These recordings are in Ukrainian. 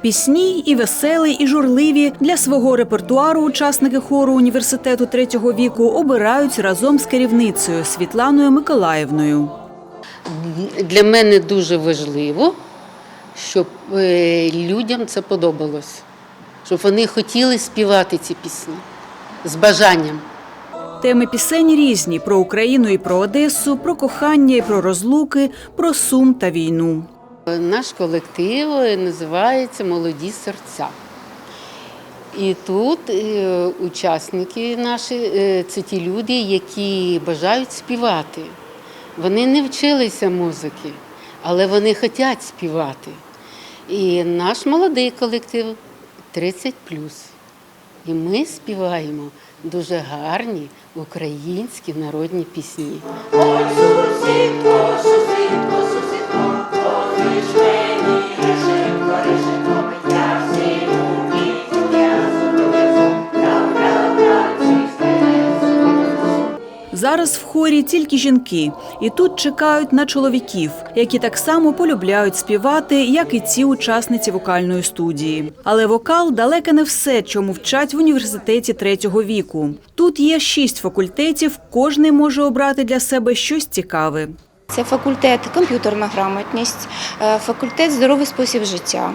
Пісні і веселі, і журливі для свого репертуару учасники хору університету третього віку обирають разом з керівницею Світланою Миколаївною. Для мене дуже важливо, щоб е, людям це подобалось, щоб вони хотіли співати ці пісні з бажанням. Теми пісень різні про Україну і про Одесу, про кохання і про розлуки, про сум та війну. Наш колектив е, називається Молоді серця. І тут е, учасники наші е, це ті люди, які бажають співати. Вони не вчилися музики, але вони хочуть співати. І наш молодий колектив 30 І ми співаємо дуже гарні українські народні пісні. Зараз в хорі тільки жінки, і тут чекають на чоловіків, які так само полюбляють співати, як і ці учасниці вокальної студії. Але вокал далеке не все, чому вчать в університеті третього віку. Тут є шість факультетів, кожний може обрати для себе щось цікаве. Це факультет комп'ютерна грамотність, е, факультет здоровий спосіб життя,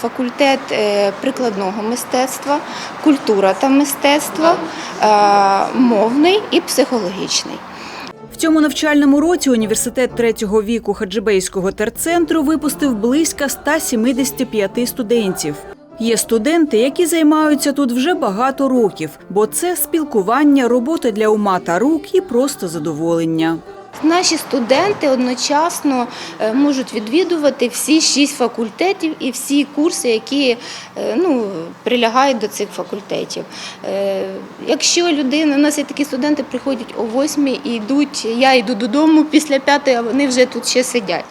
факультет е, прикладного мистецтва, культура та мистецтво, е, мовний і психологічний. В цьому навчальному році університет третього віку Хаджибейського терцентру випустив близько 175 студентів. Є студенти, які займаються тут вже багато років, бо це спілкування, робота для ума та рук і просто задоволення. Наші студенти одночасно е, можуть відвідувати всі шість факультетів і всі курси, які е, ну, прилягають до цих факультетів. Е, Якщо людина, у нас є такі студенти, приходять о восьмій і йдуть, я йду додому після п'ятої, а вони вже тут ще сидять.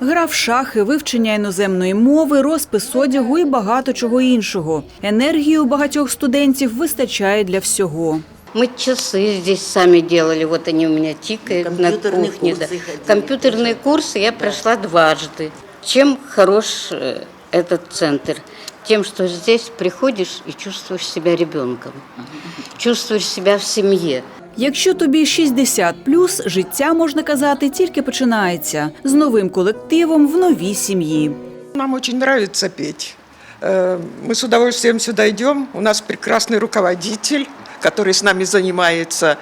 Гра в шахи, вивчення іноземної мови, розпис одягу і багато чого іншого. Енергії у багатьох студентів вистачає для всього. Мы часы здесь сами делали, вот они у меня тикают на Компьютерные кухне. да. курсы ходили. Компьютерные курсы я прошла дважды. Чем хорош э, этот центр? Тем, что здесь приходишь и чувствуешь себя ребенком, чувствуешь себя в семье. Якщо тобі 60+, життя, можна казати, тільки починається з новим колективом в новій сім'ї. Нам очень нравится петь. Э, Мы с удовольствием сюда идем. У нас прекрасный руководитель, Который с нами занимается.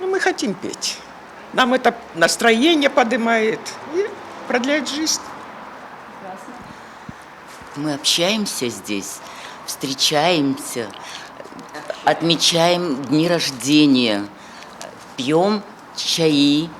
Ну, мы хотим петь. Нам это настроение поднимает и продляет жизнь. Мы общаемся здесь, встречаемся, отмечаем дни рождения, пьем чаи.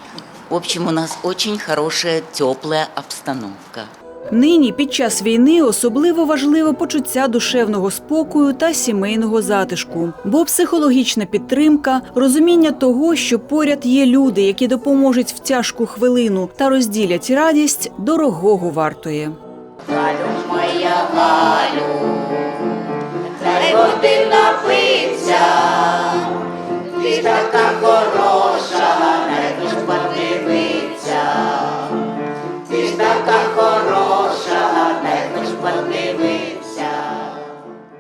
В общем, у нас очень хорошая, теплая обстановка. Нині під час війни особливо важливе почуття душевного спокою та сімейного затишку, бо психологічна підтримка, розуміння того, що поряд є люди, які допоможуть в тяжку хвилину та розділять радість, дорогого вартує. Дай води напиться, ти така хороша.